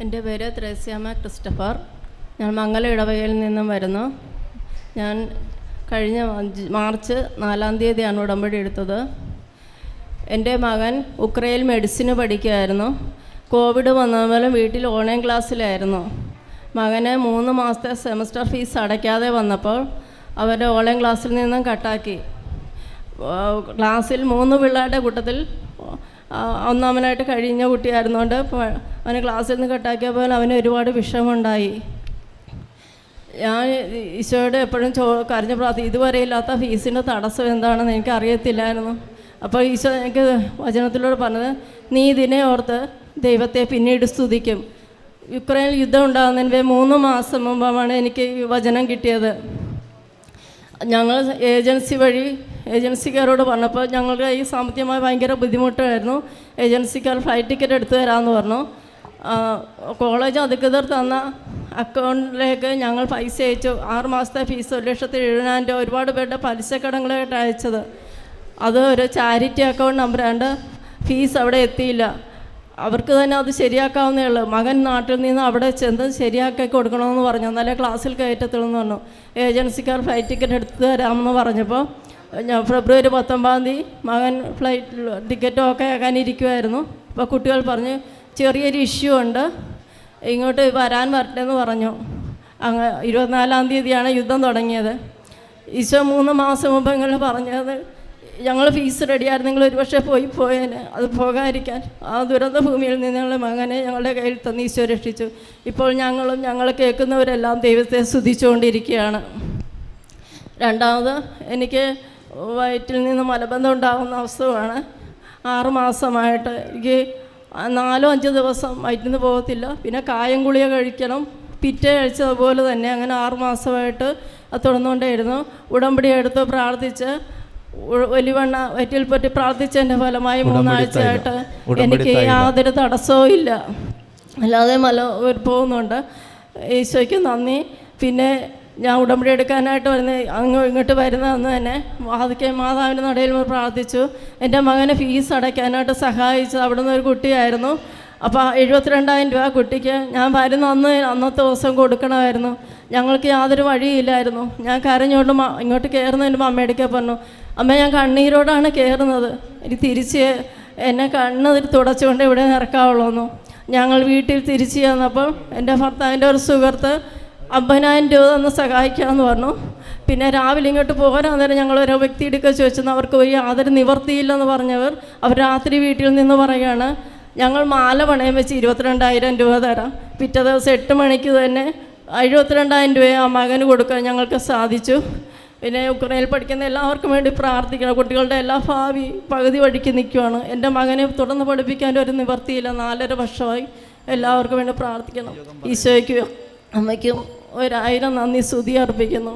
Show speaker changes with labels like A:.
A: എന്റെ പേര് ത്രേസ്യാമ ക്രിസ്റ്റഫർ. ഞാൻ മംഗല ഇടവകയിൽ നിന്നും വരുന്നു. ഞാൻ കഴിഞ്ഞ മാർച്ച് നാലാം തീയതിയാണ് ഉടമ്പടി എടുത്തത്. എന്റെ മകൻ ഉക്രയിൽ മെഡിസിന് പഠിക്കുകയായിരുന്നു. കോവിഡ് വന്നതുപോലെ വീട്ടിൽ ഓൺലൈൻ ക്ലാസ്സിലായിരുന്നു. മകന് മൂന്ന് മാസത്തെ സെമസ്റ്റർ ഫീസ് അടയ്ക്കാതെ വന്നപ്പോൾ അവരെ ഓൺലൈൻ ക്ലാസ്സിൽ നിന്നും കട്ടാക്കി. ക്ലാസ്സിൽ മൂന്ന് പിള്ളേരുടെ കൂട്ടത്തിൽ ഒന്നാമനായിട്ട് കഴിഞ്ഞ കുട്ടിയായിരുന്നുകൊണ്ട് അവനെ ക്ലാസ്സിൽ നിന്ന് കട്ടാക്കിയപ്പോൾ അവന് ഒരുപാട് വിഷമമുണ്ടായി. ഞാൻ ഈശോയോട് എപ്പോഴും ചോ കരഞ്ഞ പ്രാർത്ഥി ഇതുവരെ ഇല്ലാത്ത ഫീസിന്റെ തടസ്സം എന്താണെന്ന് എനിക്ക് അറിയത്തില്ലായിരുന്നു. അപ്പോൾ ഈശോ എനിക്ക് വചനത്തിലൂടെ പറഞ്ഞത് നീ ഇതിനെ ഓർത്ത് ദൈവത്തെ പിന്നീട് സ്തുതിക്കും. യുക്രൈനിൽ യുദ്ധം ഉണ്ടാകുന്നതിന് മൂന്ന് മാസം മുമ്പാണ് എനിക്ക് വചനം കിട്ടിയത്. ഞങ്ങൾ ഏജൻസി വഴി ഏജൻസിക്കാരോട് പറഞ്ഞപ്പോൾ ഞങ്ങളുടെ ഈ സാമ്പത്തികമായി ഭയങ്കര ബുദ്ധിമുട്ടായിരുന്നു. ഏജൻസിക്കാർ ഫ്ലൈറ്റ് ടിക്കറ്റ് എടുത്തു തരാമെന്ന് പറഞ്ഞു. കോളേജ് അധികൃതർ തന്ന അക്കൗണ്ടിലേക്ക് ഞങ്ങൾ പൈസ അയച്ചു. ആറ് മാസത്തെ ഫീസ് ഒരു ലക്ഷത്തി എഴുപതിനായിരം രൂപ ഒരുപാട് പേരുടെ പലിശക്കടങ്ങളായിട്ട് അയച്ചത്. അത് ഒരു ചാരിറ്റി അക്കൗണ്ട് നമ്പറാണ്ട് ഫീസ് അവിടെ എത്തിയില്ല. അവർക്ക് തന്നെ അത് ശരിയാക്കാവുന്നേ ഉള്ളൂ. മകൻ നാട്ടിൽ നിന്ന് അവിടെ ചെന്ന് ശരിയാക്കി കൊടുക്കണമെന്ന് പറഞ്ഞു. എന്നാലേ ക്ലാസ്സിൽ കയറ്റത്തുള്ളൂ പറഞ്ഞു. ഏജൻസിക്കാർ ഫ്ലൈറ്റ് ടിക്കറ്റ് എടുത്ത് തരാമെന്ന് പറഞ്ഞപ്പോൾ ഞാൻ ഫെബ്രുവരി പത്തൊമ്പതാം തീയതി മകൻ ഫ്ലൈറ്റ് ടിക്കറ്റും ഒക്കെ ആക്കാനിരിക്കുമായിരുന്നു അപ്പോൾ കുട്ടികൾ പറഞ്ഞ് ചെറിയൊരു ഇഷ്യൂ ഉണ്ട്. ഇങ്ങോട്ട് വരാൻ വരട്ടെ എന്ന് പറഞ്ഞു. അങ്ങ് ഇരുപത്തിനാലാം തീയതിയാണ് യുദ്ധം തുടങ്ങിയത്. ഈശോ മൂന്ന് മാസം മുമ്പ് ഇങ്ങനെ പറഞ്ഞത്. ഞങ്ങൾ ഫീസ് റെഡിയായിരുന്നെങ്കിൽ ഒരു പക്ഷേ പോയി പോയേനെ. അത് പോകാതിരിക്കാൻ. ആ ദുരന്ത ഭൂമിയിൽ നിന്ന് ഞങ്ങളെ മകനെ ഞങ്ങളുടെ കയ്യിൽ തന്ന് ഈശോ രക്ഷിച്ചു. ഇപ്പോൾ ഞങ്ങളും ഞങ്ങൾ കേൾക്കുന്നവരെല്ലാം ദൈവത്തെ സ്തുതിച്ചുകൊണ്ടിരിക്കുകയാണ്. രണ്ടാമത് എനിക്ക് വയറ്റിൽ നിന്ന് മലബന്ധം ഉണ്ടാകുന്ന അവസ്ഥയാണ്. ആറുമാസമായിട്ട് എനിക്ക് നാലോ അഞ്ചോ ദിവസം വയറ്റിൽ നിന്ന് പോകത്തില്ല. പിന്നെ കായം ഗുളിക കഴിക്കണം. പിറ്റേ കഴിച്ചതുപോലെ തന്നെ അങ്ങനെ ആറുമാസമായിട്ട് അത് തുടർന്നുകൊണ്ടേയിരുന്നു. ഉടമ്പടി എടുത്ത് പ്രാർത്ഥിച്ച് ഒലിവണ്ണ വയറ്റിൽ പറ്റി പ്രാർത്ഥിച്ചതിന്റെ ഫലമായി മൂന്നാഴ്ചയായിട്ട് എനിക്ക് യാതൊരു തടസ്സവും ഇല്ല അല്ലാതെ മല പോകുന്നുണ്ട്. ഈശോയ്ക്ക് നന്ദി. പിന്നെ ഞാൻ ഉടമ്പടി എടുക്കാനായിട്ട് വരുന്ന അങ്ങ് ഇങ്ങോട്ട് വരുന്ന അന്ന് തന്നെ വാതിക്കെ മാതാവിന്റെ നടയിൽ പ്രാർത്ഥിച്ചു. എന്റെ മകനെ ഫീസ് അടയ്ക്കാനായിട്ട് സഹായിച്ചത് അവിടുന്ന് ഒരു കുട്ടിയായിരുന്നു. അപ്പോൾ എഴുപത്തിരണ്ടായിരം രൂപ കുട്ടിക്ക് ഞാൻ വരുന്ന അന്ന് അന്നത്തെ ദിവസം കൊടുക്കണമായിരുന്നു. ഞങ്ങൾക്ക് യാതൊരു വഴിയില്ലായിരുന്നു. ഞാൻ കരഞ്ഞോണ്ട് ഇങ്ങോട്ട് കയറുന്നതിന് മുമ്പ് അമ്മയുടെ പറഞ്ഞു അമ്മ ഞാൻ കണ്ണീരോടാണ് കയറുന്നത് ഇനി തിരിച്ച് എന്നെ കണ്ണതിൽ തുടച്ചുകൊണ്ട് ഇവിടെ നിറക്കാവുള്ളൂ ഞങ്ങൾ വീട്ടിൽ തിരിച്ചു ചെന്നപ്പോൾ എന്റെ ഭർത്താവിന്റെ ഒരു സുഹൃത്ത് അമ്പതിനായിരം രൂപ തന്ന് സഹായിക്കാമെന്ന് പറഞ്ഞു. പിന്നെ രാവിലെ ഇങ്ങോട്ട് പോരാൻ നേരം ഞങ്ങൾ ഓരോ വ്യക്തി എടുക്കുക ചോദിച്ചെന്ന് അവർക്ക് ഒരു യാതൊരു നിവർത്തിയില്ലെന്ന് പറഞ്ഞവർ അവർ രാത്രി വീട്ടിൽ നിന്ന് പറയുകയാണ് ഞങ്ങൾ മാല പണയം വെച്ച് ഇരുപത്തിരണ്ടായിരം രൂപ തരാം. പിറ്റേ ദിവസം എട്ട് മണിക്ക് തന്നെ എഴുപത്തിരണ്ടായിരം രൂപ ആ മകന് കൊടുക്കാൻ ഞങ്ങൾക്ക് സാധിച്ചു. പിന്നെ ഉക്രൈനിൽ പഠിക്കുന്ന എല്ലാവർക്കും വേണ്ടി പ്രാർത്ഥിക്കണം. കുട്ടികളുടെ എല്ലാ ഭാവി പകുതി വഴിക്ക് നിൽക്കുവാണ്. എന്റെ മകനെ തുടർന്ന് പഠിപ്പിക്കാൻ ഒരു നിവർത്തിയില്ല നാലര വർഷമായി എല്ലാവർക്കും വേണ്ടി പ്രാർത്ഥിക്കണം. ഈശോയ്ക്കും അമ്മയ്ക്കും ഒരായിരം നന്ദി സ്തുതി അർപ്പിക്കുന്നു.